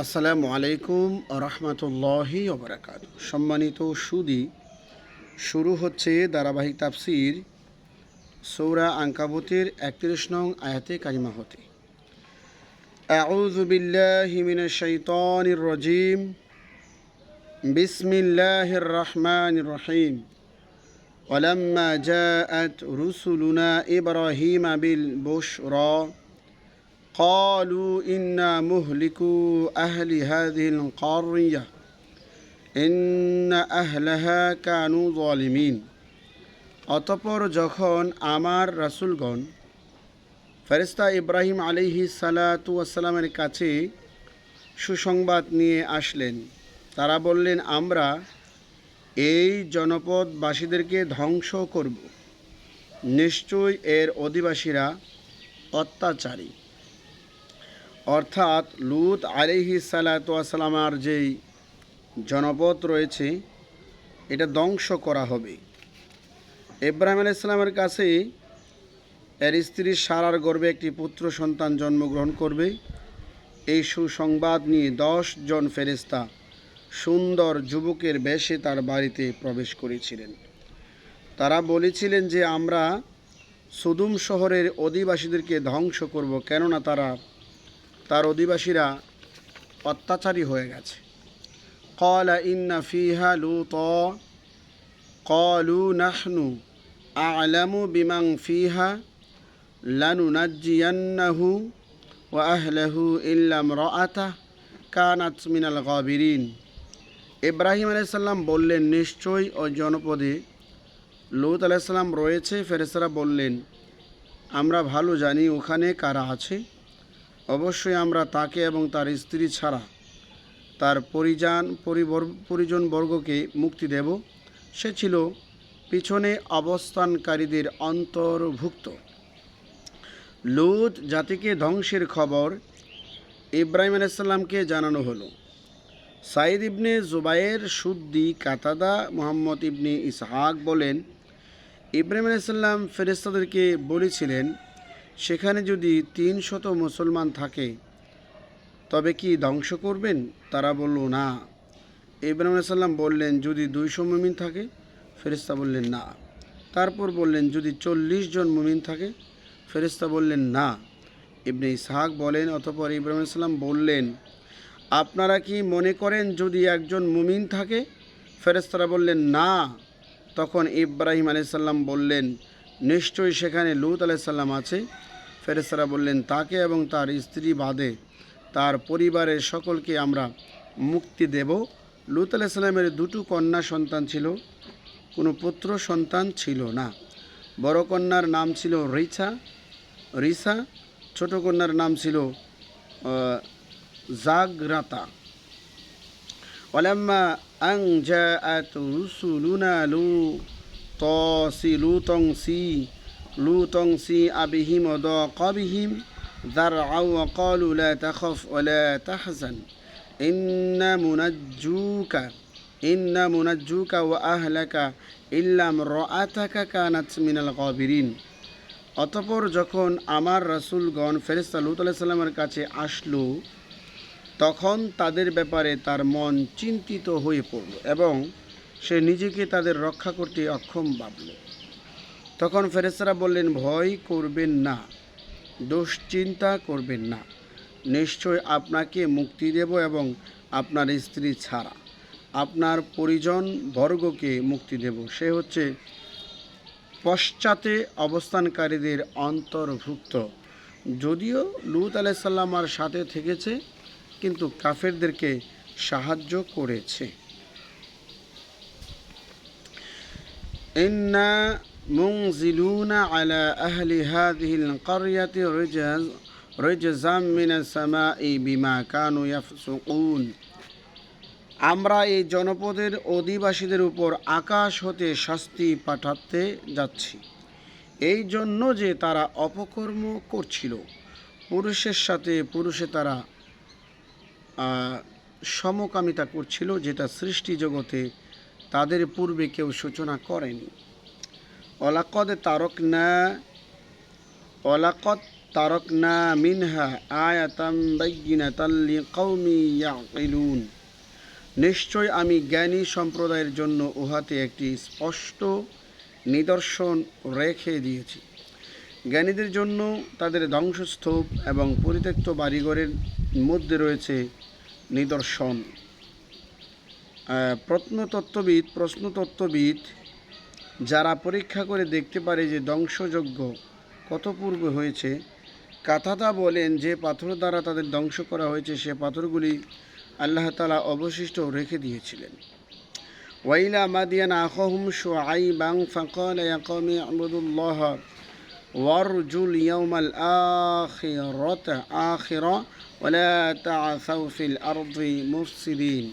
আসসালামু আলাইকুম রহমতুল্লাহি ওবরাকাত সম্মানিত সুদি শুরু হচ্ছে ধারাবাহিক তাফসির সৌরা আঙ্কাবতের একত্রিশ নং আয়াতে কারিমা হতে أعوذ بالله من الشيطان الرجيم بسم الله الرحمن الرحيم ولما جاءت رسلنا إبراهيم بالبشرى قالوا إنا مهلكو أهل هذه القرية إن أهلها كانوا ظالمين অতপর যখন আমার রাসূলগণ ফেরেস্তা ইব্রাহিম আলিহি সালাতু আসসালামের কাছে সুসংবাদ নিয়ে আসলেন তারা বললেন আমরা এই জনপদবাসীদেরকে ধ্বংস করব নিশ্চয়ই এর অধিবাসীরা অত্যাচারী অর্থাৎ লুত আলিহি সালাতামার যেই জনপদ রয়েছে, এটা ধ্বংস করা হবে। ইব্রাহিম আলাইসালামের কাছে এর স্ত্রী সারার গর্বে একটি পুত্র সন্তান জন্মগ্রহণ করবে। এই সুসংবাদ নিয়ে দশ জন ফেরেস্তা সুন্দর যুবকের বেশে তার বাড়িতে প্রবেশ করেছিলেন। তারা বলেছিলেন যে, আমরা সুদুম শহরের অধিবাসীদেরকে ধ্বংস করব, কেননা তারা তার অধিবাসীরা অত্যাচারী হয়ে গেছে। কলা ইন্না ফিহা লু ত কলু নাহনু আলামু বিমাং ফিহা লানু নাজিয়ান্নাহু ও আহলাহু ইল্লাম রআতা কানাত মিনাল গবিরিন। ইব্রাহিম আলাইসাল্লাম বললেন, নিশ্চয়ই ও জনপদে লুত আলাইসাল্লাম রয়েছে। ফেরেসরা বললেন, আমরা ভালো জানি ওখানে কারা আছে। অবশ্যই আমরা তাকে এবং তার স্ত্রী ছাড়া তার পরিজান পরিজনবর্গকে মুক্তি দেব। সে ছিল পিছনে অবস্থানকারীদের অন্তর্ভুক্ত। লুত জাতিকে ধ্বংসের খবর ইব্রাহিম আলাইসাল্লামকে জানানো হলো। সাইদ ইবনে জুবাইর সুদ্দি কাতাদা মোহাম্মদ ইবনে ইসহাক বলেন, ইব্রাহিম আলাইসাল্লাম ফেরেস্তাদেরকে বলেছিলেন সেখানে যদি তিন শত মুসলমান থাকে, তবে কি ধ্বংস করবেন? তারা বলল, না। ইব্রাহিম সাল্লাম বললেন, যদি দুইশো মুমিন থাকে? ফেরিস্তা বললেন, না। তারপর বললেন, যদি চল্লিশ জন মুমিন থাকে? ফেরিস্তা বললেন, না। ইবনে ইসহাক বলেন, অতপর ইব্রাহিম সাল্লাম বললেন, আপনারা কি মনে করেন যদি একজন মুমিন থাকে? ফেরেস্তারা বললেন, না। তখন ইব্রাহিম আলাইসাল্লাম বললেন নিশ্চয়ই সেখানে লুত আলাইসাল্লাম আছে ফেরেস্তারা বললেন তাকে এবং তার স্ত্রী বাদে তার পরিবারের সকলকে আমরা মুক্তি দেব লুত আলাইসাল্লামের দুটো কন্যা সন্তান ছিল কোনো পুত্র সন্তান ছিল না বড় কন্যার নাম ছিল রিছা রিসা ছোট কন্যার নাম ছিল আহ, জাগ্রাতা ولما أن তসি লুতং সি লুতং সি আবিহিম দ কবিহিম দার আউ কলু লা তাখফ ইন্ন তাহজান ইন্না মুনাজ্জুকা ইন্না মুনাজ্জুকা ও আহলাকা ইল্লাম রাতাকা কানাত মিনাল কবিরিন অতপর যখন আমার রাসুলগণ ফেরিস্তা লুত আলাইসাল্লামের কাছে আসলো, তখন তাদের ব্যাপারে তার মন চিন্তিত হয়ে পড়ল এবং সে নিজেকে তাদের রক্ষা করতে অক্ষম ভাবল। তখন ফেরেস্তারা বললেন, ভয় করবেন না, দুশ্চিন্তা করবেন না। নিশ্চয় আপনাকে মুক্তি দেব এবং আপনার স্ত্রী ছাড়া। আপনার পরিজন বর্গকে মুক্তি দেব। সে হচ্ছে পশ্চাতে অবস্থানকারীদের অন্তর্ভুক্ত। যদিও লুত আলাইসাল্লামার সাথে থেকেছে, কিন্তু কাফেরদেরকে সাহায্য করেছে। ইন্না মুংজিলুনা আলা আহলি হাদিহিল কারিয়াতি রিজাজ রিজাজাম মিনাস সামাই বিমা কানু ইয়াফসুকুন আমরা এই জনপদের অধিবাসীদের উপর আকাশ হতে শাস্তি পাঠাতে যাচ্ছি। এই জন্য যে তারা অপকর্ম করছিল। পুরুষের সাথে পুরুষে তারা সমকামিতা করছিল, যেটা সৃষ্টি জগতে তাদের পূর্বে কেউ সূচনা করেনি। অলাকদ তারক না অলাকদ তারক না মিনহা আয়াতাম বাইয়িনাতাল লিকাউমি ইয়াকিলুন। নিশ্চয় আমি জ্ঞানী সম্প্রদায়ের জন্য উহাতে একটি স্পষ্ট নিদর্শন রেখে দিয়েছি। জ্ঞানীদের জন্য তাদের ধ্বংসস্তূপ এবং পরিত্যক্ত বাড়িঘরের মধ্যে রয়েছে নিদর্শন। প্রত্নতত্ত্ববিদ, প্রশ্নতত্ত্ববিদ যারা পরীক্ষা করে দেখতে পারে যে ধ্বংসযজ্ঞ কত পূর্বে হয়েছে কাথাদা বলেন যে পাথর দ্বারা তাদের ধ্বংস করা হয়েছে, সে পাথরগুলি আল্লাহ তালা অবশিষ্ট রেখে দিয়েছিলেন। ওয়াইলা মাদিয়ান আখহুম শুআইবাং ফাকাল ইয়া কওমি আবুদুল্লাহ ওয়ারজুল ইয়াউমাল আখিরাত, আখিরা ওয়ালা তা'আসাউ ফিল আরদি মুফসিদিন।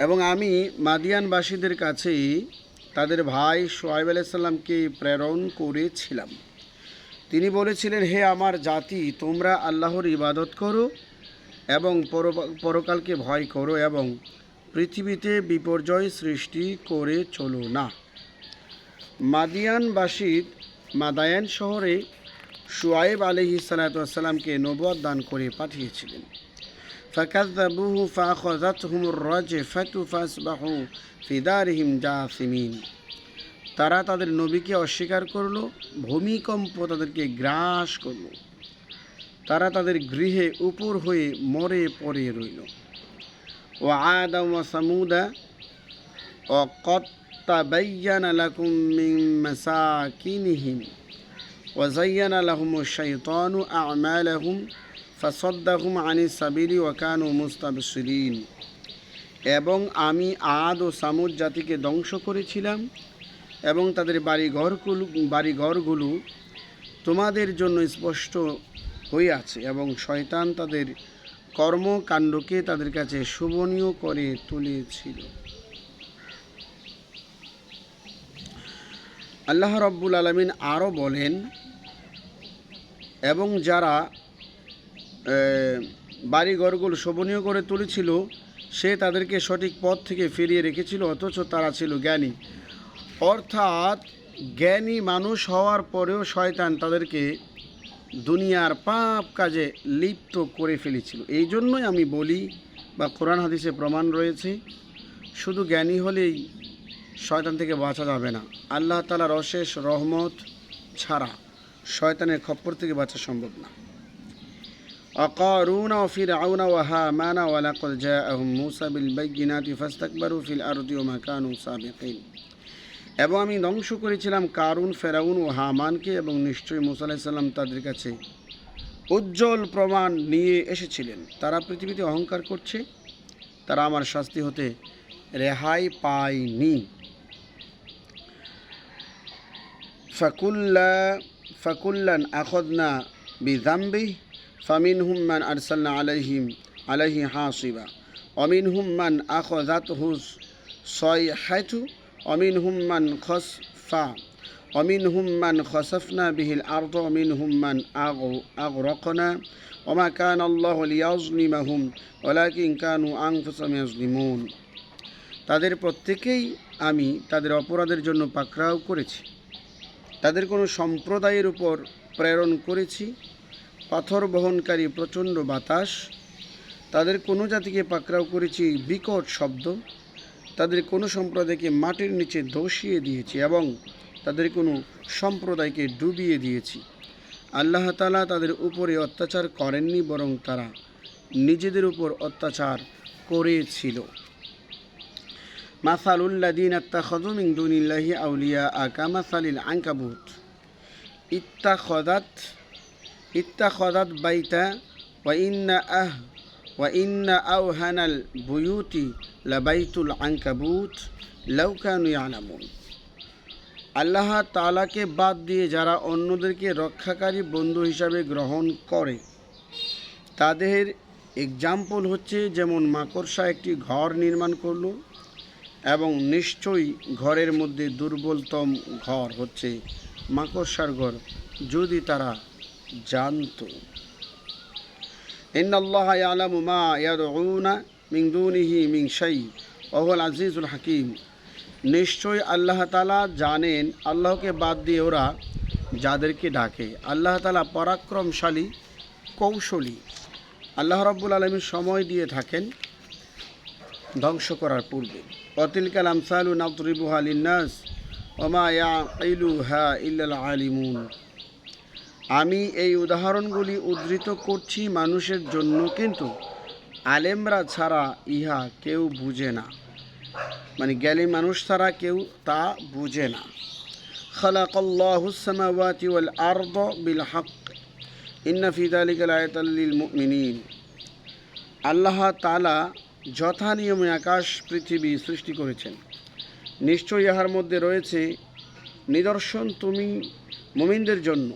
এবং আমি মাদিয়ানবাসীদের কাছেই তাদের ভাই সোয়াইব আলাইসাল্লামকে প্রেরণ করেছিলাম। তিনি বলেছিলেন, হে আমার জাতি, তোমরা আল্লাহর ইবাদত করো এবং পর- পরকালকে ভয় করো এবং পৃথিবীতে বিপর্যয় সৃষ্টি করে চলো না। মাদিয়ানবাসীর মাদায়ান শহরে সুয়াইব আলহি সালাতামকে নবদ করে পাঠিয়েছিলেন। فكذبوه فأخذتهم الرجفة فأصبحوا في دارهم جاثمين তারা তাদের নবীকে অস্বীকার করলো ভূমিকম্প তাদেরকে গ্রাস করলো তারা তাদের গৃহে উপর হয়ে মরে পড়ে রইল ও আদা ও সামুদা ও قد لكم من مساكنهم وزين لهم الشيطان أعمالهم ফাসদ্দাহুম আনি সাবিরি ওয়াকানু মুস্তাবসরিন। এবং আমি আদ ও সামুদ জাতিকে ধ্বংস করেছিলাম এবং তাদের বাড়িঘরগুলো বাড়িঘরগুলো তোমাদের জন্য স্পষ্ট হয়ে আছে এবং শয়তান তাদের কর্মকাণ্ডকে তাদের কাছে শোভনীয় করে তুলেছিল। আল্লাহ রব্বুল আলমিন আরও বলেন, এবং যারা বাড়িঘরগুলো শোভনীয় করে তুলেছিল, সে তাদেরকে সঠিক পথ থেকে ফিরিয়ে রেখেছিল, অথচ তারা ছিল জ্ঞানী। অর্থাৎ জ্ঞানী মানুষ হওয়ার পরেও শয়তান তাদেরকে দুনিয়ার পাপ কাজে লিপ্ত করে ফেলেছিল। এই জন্যই আমি বলি বা কোরআন হাদিসে প্রমাণ রয়েছে, শুধু জ্ঞানী হলেই শয়তান থেকে বাঁচা যাবে না। আল্লাহ তালার অশেষ রহমত ছাড়া শয়তানের খপ্পর থেকে বাঁচা সম্ভব না। وقارون وفرعون وهامان ولقد جاءهم موسى بالبينات فاستكبروا في الأرض وما كانوا سابقين এবং আমি ধ্বংস করেছিলাম কারুন ফেরাউন ও হামানকে এবং নিশ্চয়ই মুসা আলাহিসাল্লাম তাদের কাছে উজ্জ্বল প্রমাণ নিয়ে এসেছিলেন তারা পৃথিবীতে অহংকার করছে তারা আমার শাস্তি হতে রেহাই পায়নি ফামিন হুম্মান আরসাল্লা আলহিম আলহি হাসিবা অমিন হুম্মান আখ জাত হুস সয় হাইথু অমিন হুম্মান খস ফা অমিন হুম্মান খসফনা বিহিল আর্দ অমিন হুম্মান আগ আগ রকনা অমা কান আল্লাহ লিয়াজলিমাহুম ওলাকিন কানু আং ইয়াজলিমুন তাদের প্রত্যেকেই আমি তাদের অপরাধের জন্য পাকড়াও করেছি। তাদের কোনো সম্প্রদায়ের উপর প্রেরণ করেছি। পাথর বহনকারী প্রচণ্ড বাতাস। তাদের কোনো জাতিকে পাকড়াও করেছি বিকট শব্দ। তাদের কোনো সম্প্রদায়কে মাটির নিচে ধসিয়ে দিয়েছি এবং তাদের কোনো সম্প্রদায়কে ডুবিয়ে দিয়েছি। আল্লাহ তালা তাদের উপরে অত্যাচার করেননি, বরং তারা নিজেদের উপর অত্যাচার করেছিল। মাসাল উল্লাদিন আত্মা আত্মাখজুমিং দুনিল্লাহি আউলিয়া আকামাসালিল আঙ্কাবুত ইত্তাখদাত ইত্তাখরাত বাইতা ওয়া ইন্না আহ ওয়া ইন্না আওহানাল বুয়ুতি লাবাইতুল লাউ কানু ইয়ালামুন। আল্লাহ তালাকে বাদ দিয়ে যারা অন্যদেরকে রক্ষাকারী বন্ধু হিসাবে গ্রহণ করে, তাদের এক্সাম্পল হচ্ছে যেমন মাকড়সা একটি ঘর নির্মাণ করল এবং নিশ্চয়ই ঘরের মধ্যে দুর্বলতম ঘর হচ্ছে মাকড়সার ঘর। যদি তারা জানতো। নিশ্চয়ই আল্লাহ তালা জানেন, আল্লাহকে বাদ দিয়ে ওরা যাদেরকে ডাকে। আল্লাহ তালা পরাক্রমশালী, কৌশলী। আল্লাহ রব্বুল আলমী সময় দিয়ে থাকেন ধ্বংস করার পূর্বে। অতিলকাল আমসালু নাতরিবু আলিনাস ওমা ইয়া ইলু হা ইল্লাল আলিমুন। আমি এই উদাহরণগুলি উদ্ধৃত করছি মানুষের জন্য কিন্তু আলেমরা ছাড়া ইহা কেউ বুঝে না মানে জ্ঞানী মানুষ ছাড়া কেউ তা বুঝে না خلق الله السماوات والأرض بالحق إن في ذلك لآية للمؤمنين আল্লাহ তালা যথা নিয়মে আকাশ পৃথিবী সৃষ্টি করেছেন নিশ্চয়ই ইহার মধ্যে রয়েছে নিদর্শন তুমি মুমিনদের জন্য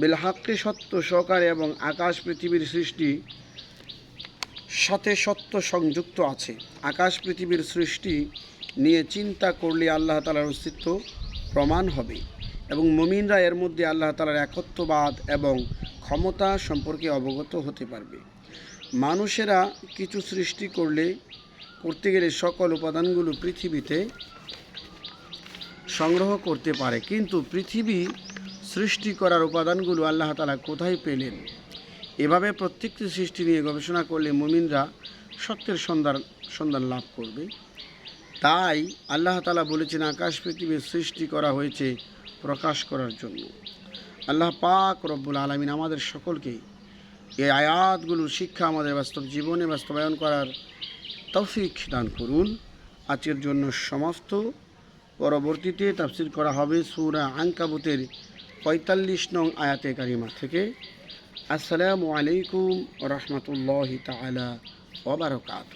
বিলহাক্কি সত্য সহকারে এবং আকাশ পৃথিবীর সৃষ্টি সাথে সত্য সংযুক্ত আছে। আকাশ পৃথিবীর সৃষ্টি নিয়ে চিন্তা করলে আল্লাহ তালার অস্তিত্ব প্রমাণ হবে এবং মুমিনরা এর মধ্যে আল্লাহ তালার একত্ববাদ এবং ক্ষমতা সম্পর্কে অবগত হতে পারবে। মানুষেরা কিছু সৃষ্টি করলে, করতে গেলে সকল উপাদানগুলো পৃথিবীতে সংগ্রহ করতে পারে। কিন্তু পৃথিবী সৃষ্টি করার উপাদানগুলো আল্লাহ তালা কোথায় পেলেন? এভাবে প্রত্যেকটি সৃষ্টি নিয়ে গবেষণা করলে মুমিনরা সত্যের সন্ধান সন্ধান লাভ করবে। তাই আল্লাহ তালা বলেছেন, আকাশ পৃথিবীর সৃষ্টি করা হয়েছে প্রকাশ করার জন্য। আল্লাহ পাক রব্বুল আলমিন আমাদের সকলকে এই আয়াতগুলোর শিক্ষা আমাদের বাস্তব জীবনে বাস্তবায়ন করার তৌফিক দান করুন। আজকের জন্য সমস্ত পরবর্তীতে তাফসির করা হবে সুরা আঙ্কাবুতের পঁয়তাল্লিশ নং আয়াতে কারিমা থেকে আসসালামু আলাইকুম রহমতুল্লাহ তালা ওবরকাত